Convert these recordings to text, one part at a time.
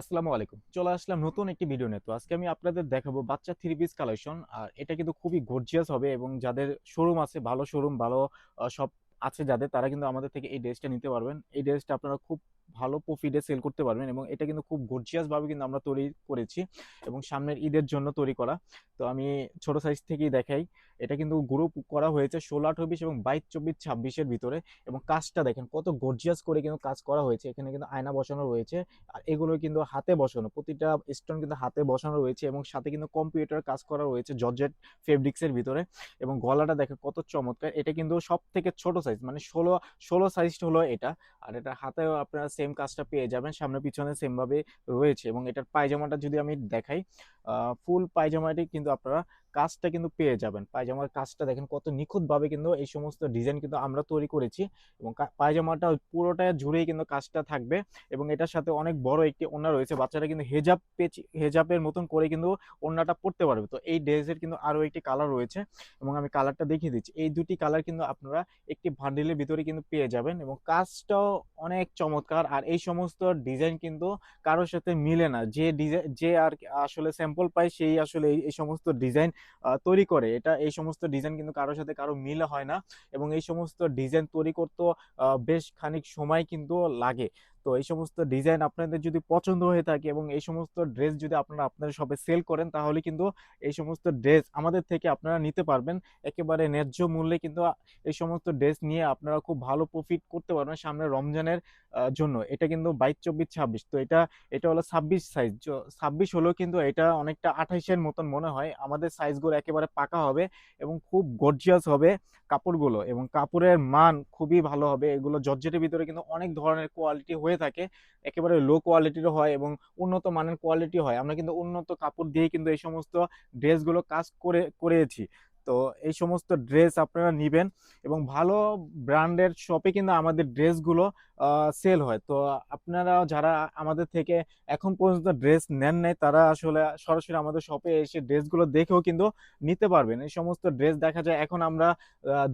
আসসালামু আলাইকুম। চলে আসলাম নতুন একটি ভিডিও নিয়ে। তো আজকে আমি আপনাদের দেখাবো বাচ্চা থ্রি পিস কালেকশন আর এটা কিন্তু খুবই গর্জিয়াস হবে এবং যাদের শোরুম আছে, ভালো শোরুম ভালো সব আছে যাদের, তারা কিন্তু আমাদের থেকে এই ড্রেসটা নিতে পারবেন। এই ড্রেসটা আপনারা খুব ভালো প্রফিটে সেল করতে পারবেন এবং এটা কিন্তু খুব গর্জিয়াস ভাবে কিন্তু আমরা তৈরি করেছি এবং সামনের ঈদের জন্য তৈরি করা। তো আমি ছোট সাইজ থেকেই দেখাই। এটা কিন্তু গ্রুপ করা হয়েছে ষোলো, আঠারো এবং বাইশ, চব্বিশ ছাব্বিশের ভিতরে এবং কাজটা দেখেন কত গর্জিয়াস করে কিন্তু কাজ করা হয়েছে। এখানে কিন্তু আয়না বসানো রয়েছে আর এগুলো কিন্তু হাতে বসানো, প্রতিটা স্টোন কিন্তু হাতে বসানো রয়েছে এবং সাথে কিন্তু কম্পিউটার কাজ করা রয়েছে জর্জেট ফেব্রিক্সের ভিতরে এবং গলাটা দেখেন কত চমৎকার। এটা কিন্তু সব থেকে ছোট সাইজ মানে ষোলো ষোলো সাইজটা হলো এটা আর এটা হাতেও আপনারা সেম কাজটা পেয়ে যাবেন, সামনে পিছনে সেমভাবে রয়েছে এবং এটার পায়জামাটা যদি আমি দেখাই ফুল পায়জামাটি কিন্তু আপনারা কাজটা কিন্তু পেয়ে যাবেন। পায়জামার কাজটা দেখেন কত নিখুঁতভাবে কিন্তু এই সমস্ত ডিজাইন কিন্তু আমরা তৈরি করেছি এবং পায়জামাটা পুরোটা জুড়েই কিন্তু কাজটা থাকবে এবং এটার সাথে অনেক বড় একটি ওড়না রয়েছে। বাচ্চারা কিন্তু হেজাব পেচ, হেজাবের মতন করে কিন্তু ওড়নাটা পরতে পারবে। তো এই ড্রেসের কিন্তু আরও একটি কালার রয়েছে এবং আমি কালারটা দেখিয়ে দিচ্ছি। এই দুটি কালার কিন্তু আপনারা একটি বান্ডিলের ভিতরে কিন্তু পেয়ে যাবেন এবং কাজটাও অনেক চমৎকার আর এই সমস্ত ডিজাইন কিন্তু কারোর সাথে মিলে না। যে ডিজাইন যে আর আসলে স্যাম্পল পায়, সেই আসলে এই সমস্ত ডিজাইন তৈরি করে। এটা এই সমস্ত ডিজাইন কিন্তু কারোর সাথে কারও মিল হয় না এবং এই সমস্ত ডিজাইন তৈরি করতে বেশ খানিক সময় কিন্তু লাগে। তো এই সমস্ত ডিজাইন আপনাদের যদি পছন্দ হয়ে থাকে এবং এই সমস্ত ড্রেস যদি আপনারা আপনাদের শপে সেল করেন, তাহলে কিন্তু এই সমস্ত ড্রেস আমাদের থেকে আপনারা নিতে পারবেন। একেবারে ন্যায্য মূল্যে কিন্তু এই সমস্ত ড্রেস নিয়ে আপনারা খুব ভালো প্রফিট করতে পারবেন সামনে রমজানের জন্য। এটা কিন্তু বাইশ, চব্বিশ, ছাব্বিশ। তো এটা এটা হলো ছাব্বিশ সাইজ ছাব্বিশ হলেও কিন্তু এটা অনেকটা আঠাইশের মতন মনে হয়। আমাদের সাইজগুলো একেবারে পাকা হবে এবং খুব গর্জিয়াস হবে। কাপড়গুলো এবং কাপড়ের মান খুবই ভালো হবে। এগুলো জর্জেটের ভিতরে কিন্তু অনেক ধরনের কোয়ালিটি হয়ে থাকে। একেবারে লো কোয়ালিটিরও হয় এবং উন্নত মানের কোয়ালিটি হয়। আমরা কিন্তু উন্নত কাপড় দিয়ে কিন্তু এই সমস্ত ড্রেসগুলো কাজ করে, করেছি। তো এই সমস্ত ড্রেস আপনারা নিবেন এবং ভালো ব্র্যান্ডের শপে কিন্তু আমাদের ড্রেসগুলো সেল হয়। তো আপনারা যারা আমাদের থেকে এখন পর্যন্ত ড্রেস নেন নাই, তারা আসলে সরাসরি আমাদের শপে এসে ড্রেসগুলো দেখেও কিন্তু নিতে পারবেন। এই সমস্ত ড্রেস দেখা যায় এখন আমরা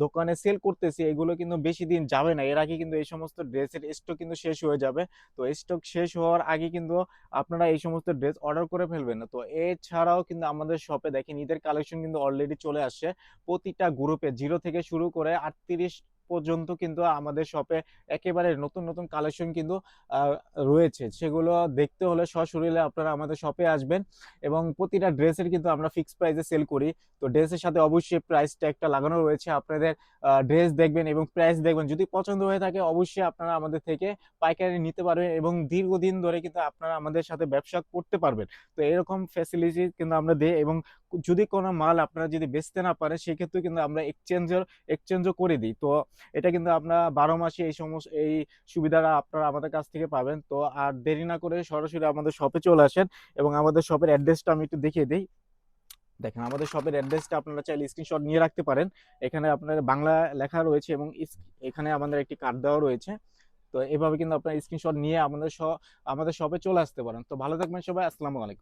দোকানে সেল করতেছি, এগুলো কিন্তু বেশি দিন যাবে না। এর আগে কিন্তু এই সমস্ত ড্রেসের স্টক কিন্তু শেষ হয়ে যাবে। তো স্টক শেষ হওয়ার আগে কিন্তু আপনারা এই সমস্ত ড্রেস অর্ডার করে ফেলবেন না। তো এছাড়াও কিন্তু আমাদের শপে দেখেন ঈদের কালেকশন কিন্তু অলরেডি চলে আসছে। প্রতিটা গ্রুপে জিরো থেকে শুরু করে আটত্রিশ পর্যন্ত কিন্তু আমাদের শপে একেবারে নতুন নতুন কালেকশন কিন্তু রয়েছে। সেগুলো দেখতে হলে সশরীরে আপনারা আমাদের শপে আসবেন এবং প্রতিটা ড্রেসের কিন্তু আমরা ফিক্সড প্রাইসে সেল করি। তো ড্রেসের সাথে অবশ্যই প্রাইস ট্যাগটা লাগানো রয়েছে। আপনাদের ড্রেস দেখবেন এবং প্রাইস দেখবেন। যদি পছন্দ হয়ে থাকে, অবশ্যই আপনারা আমাদের থেকে পাইকারি নিতে পারবেন এবং দীর্ঘদিন ধরে কিন্তু আপনারা আমাদের সাথে ব্যবসা করতে পারবেন। তো এরকম ফ্যাসিলিটি কিন্তু আমরা দিই এবং যদি কোনো মাল আপনারা যদি বেচতে না পারেন, সেক্ষেত্রে কিন্তু আমরা এক্সচেঞ্জের এক্সচেঞ্জও করে দিই। তো এটা কিন্তু আপনারা বারো মাসে এই সমস্ত, এই সুবিধাটা আপনারা আমাদের কাছ থেকে পাবেন। তো আর দেরি না করে সরাসরি আমাদের শপে চলে আসেন এবং আমাদের শপের অ্যাড্রেসটা আমি একটু দেখিয়ে দিই। দেখেন, আমাদের শপের অ্যাড্রেসটা আপনারা চাইলে স্ক্রিনশট নিয়ে রাখতে পারেন। এখানে আপনার বাংলা লেখা রয়েছে এবং এখানে আমাদের একটি কার্ড দেওয়া রয়েছে। তো এভাবে কিন্তু আপনারা স্ক্রিনশট নিয়ে আমাদের আমাদের শপে চলে আসতে পারেন। তো ভালো থাকবেন সবাই, আসসালামু আলাইকুম।